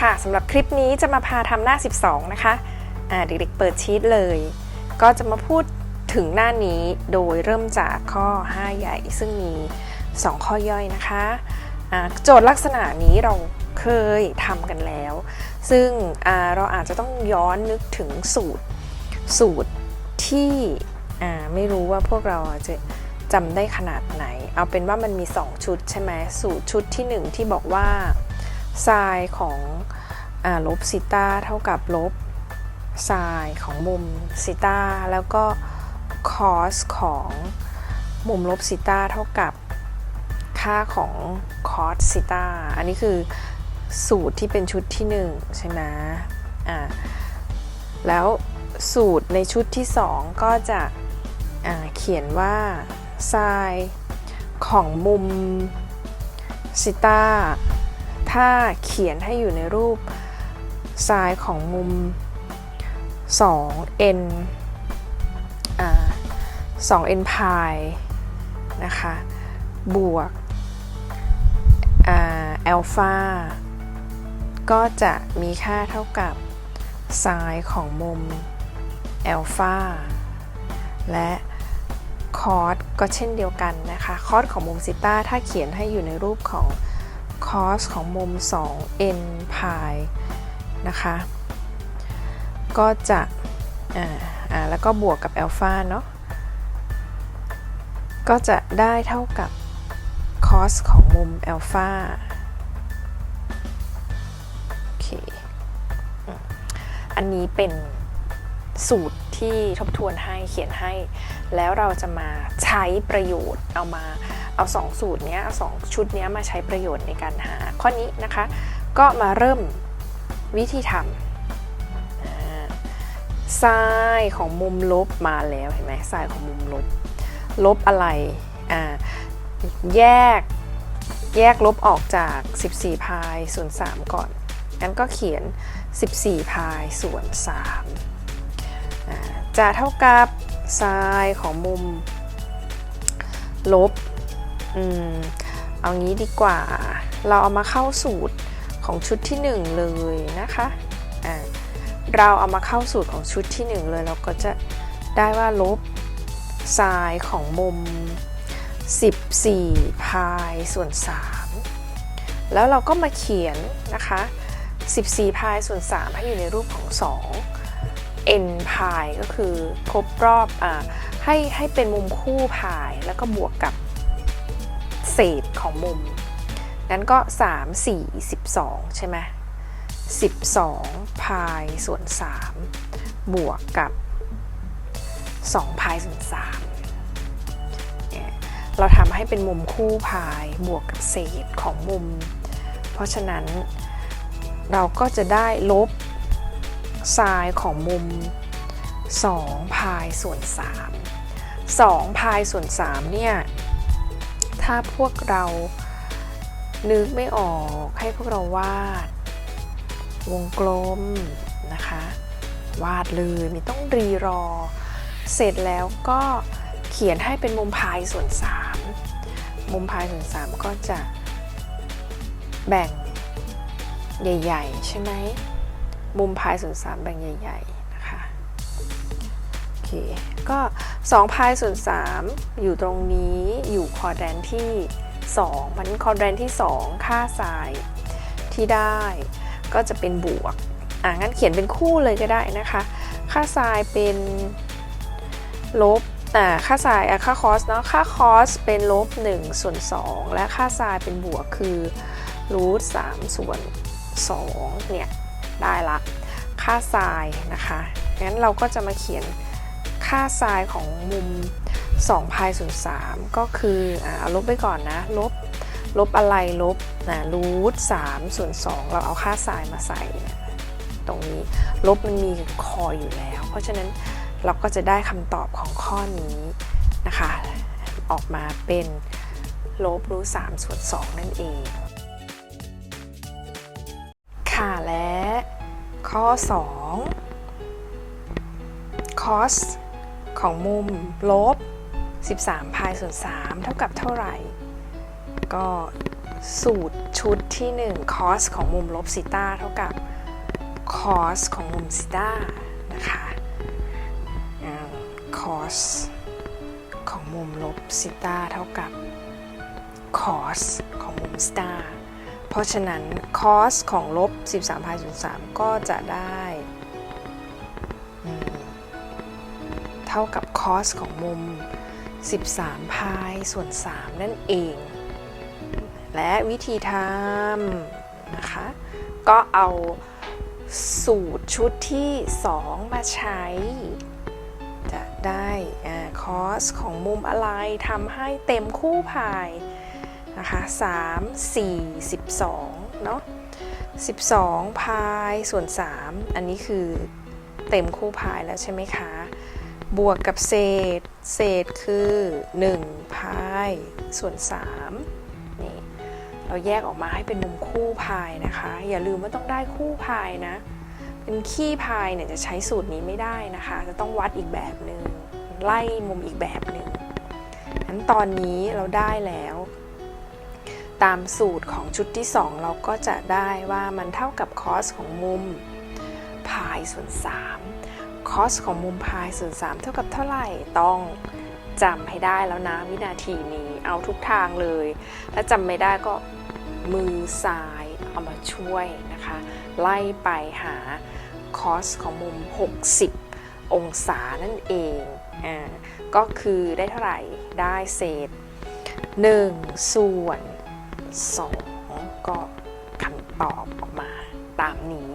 ค่ะสำหรับคลิปนี้จะมาพาทำหน้า 12 นะคะอ่าเด็กๆเปิดชีตเลย ก็จะมาพูดถึงหน้านี้โดยเริ่มจากข้อ 5 ใหญ่ ซึ่งมี 2 ข้อย่อยนะคะโจทย์ลักษณะนี้เราเคยทำกันแล้ว ซึ่งเราอาจจะต้องย้อนนึกถึงสูตรสูตรที่ไม่รู้ว่าพวกเราจะจำได้ขนาดไหน เอาเป็นว่ามันมี 2 ชุดใช่ไหมสูตรชุดที่ 1 ที่บอกว่า ไซน์ของอลบซิต้าเท่ากับลบไซน์ของมุมซิต้าแล้วก็คอสของมุมลบซิต้าเท่ากับค่าของคอสซิต้าอันนี้คือสูตรที่เป็นชุดที่ 1 ใช่ไหมอ่าแล้วสูตรในชุดที่ 2 ก็จะเขียนว่าไซน์ของมุมซิต้า ถ้าเขียนให้อยู่ในรูปซ้ายของมุม 2n อ 2n พายนะคะบวกออัลฟาก็จะมีค่าเท่ากับไซ้ายของมุมอัลฟาและคอสก็เช่นเดียวกันนะคะ คอสของมุมซิต้าถ้าเขียนให้อยู่ในรูปของ คอสของมุม 2n พายนะคะ ก็จะอ่าอ่าแล้วก็บวกกับอัลฟาเนาะก็จะได้เท่ากับคอสของมุมอัลฟาโอเค อันนี้เป็นสูตรที่ทบทวนให้เขียนให้ แล้วเราจะมาใช้ประโยชน์เอามา เอาสองสูตรเนี้ยเอาสองชุดเนี้ยมาใช้ประโยชน์ในการหาข้อนี้นะคะ ก็มาเริ่มวิธีทำอ่าไซน์ของมุมลบมาแล้วเห็นไหมไซน์ของมุมลบ ลบอะไรอ่าแยกแยกลบออกจาก 14 พายส่วน3ก่อนงั้นก็เขียน 14 พายส่วน3จะเท่ากับไซน์ของมุมลบ อืมเอางี้ดีกว่า เราเอามาเข้าสูตรของชุดที่ 1 เลยนะคะอ่าเราเอามาเข้าสูตรของชุดที่ 1 เลย เราก็จะได้ว่าลบไซน์ของมุม 14 พายส่วน 3 แล้วเราก็มาเขียนนะคะ 14 พายส่วน 3 ให้อยู่ในรูปของ 2 n พายก็คือครบรอบอ่าให้ให้เป็นมุมคู่พายแล้วก็บวกกับ เศษของมุม นั้นก็ 3 4 12 ใช่ไหม12 พายส่วน 3 บวกกับ 2 พายส่วน3เนี่ยเราทำให้เป็นมุมคู่พายบวกกับเศษของมุม เพราะฉะนั้นเราก็จะได้ลบไซน์ของมุม 2 พายส่วน 3 2 พายส่วน 3 เนี่ย ถ้าพวกเรานึกไม่ออกให้พวกเราวาด วงกลมนะคะ วาดเลยไม่ต้องรีรอ เสร็จแล้วก็เขียนให้เป็นมุมพายส่วน 3 มุมพายส่วน 3 ก็จะแบ่งใหญ่ ๆ ใช่ไหมมุมพายส่วน 3 แบ่งใหญ่ ๆ เค ก็2พายส่วน3อยู่ตรงนี้อยู่คอแดนที่2มันคอแดนที่ 2 ค่าไซน์ที่ได้ก็จะเป็นบวก อ่างั้นเขียนเป็นคู่เลยก็ได้นะคะ ค่าไซน์เป็นลบอ่าค่าไซน์อะค่าคอสเนาะ ค่าคอสเป็นลบ1ส่วน2 และค่าไซน์เป็นบวกคือรูท3ส่วน2เนี่ยได้ละ ค่าไซน์นะคะ งั้นเราก็จะมาเขียน ค่าไซน์ของมุม2พายส่วน3ก็คือเอาลบไปก่อนนะ ลบ ลบอะไรลบนะรูท3ส่วน2เราเอาค่าไซน์มาใส่นะตรงนี้ลบมันมีคออยู่แล้ว เพราะฉะนั้นเราก็จะได้คำตอบของข้อนี้นะคะ ออกมาเป็นลบรูท3ส่วน2นั่นเอง ค่ะและข้อ 2 cos ของมุมลบ 13 พายส่วน 3 เท่ากับเท่าไหร่ ก็สูตรชุดที่ 1 cos ของมุมลบซีตาเท่ากับ cos ของมุมซีตานะคะอ่า cos ของมุมลบซีตาเท่ากับ cos ของมุมซีตาเพราะฉะนั้น cos ของลบ 13พายส่วน3ก็จะได้ เท่ากับ cos ของมุม 13 พายส่วน 3 นั่นเอง และวิธีทำนะคะ ก็เอาสูตรชุดที่ 2 มาใช้ จะได้คอสของมุมอะไรทำให้เต็มคู่พายนะคะ3 4 12เนาะ12พายส่วน3อันนี้คือเต็มคู่พายแล้วใช่ไหมคะ บวกกับเศษ เศษคือ1พายส่วน3นี่เราแยกออกมาให้เป็นมุมคู่พายนะคะ อย่าลืมว่าต้องได้คู่พายนะ เป็นขี้พายเนี่ยจะใช้สูตรนี้ไม่ได้นะคะ จะต้องวัดอีกแบบหนึ่งไล่มุมอีกแบบหนึ่งงั้นตอนนี้เราได้แล้ว ตามสูตรของชุดที่ 2 เราก็จะได้ว่ามันเท่ากับคอสของมุมพายส่วน 3 คอสของมุมพายส่วน3เท่ากับเท่าไหร่ต้องจำให้ได้แล้วนะวินาทีนี้เอาทุกทางเลย ถ้าจำไม่ได้ก็มือซ้ายเอามาช่วยนะคะ ไล่ไปหาคอสของมุม 60 องศานั่นเองอ่าก็คือได้เท่าไหร่ได้เศษ 1 ส่วน 2 ก็คำตอบออกมาตามนี้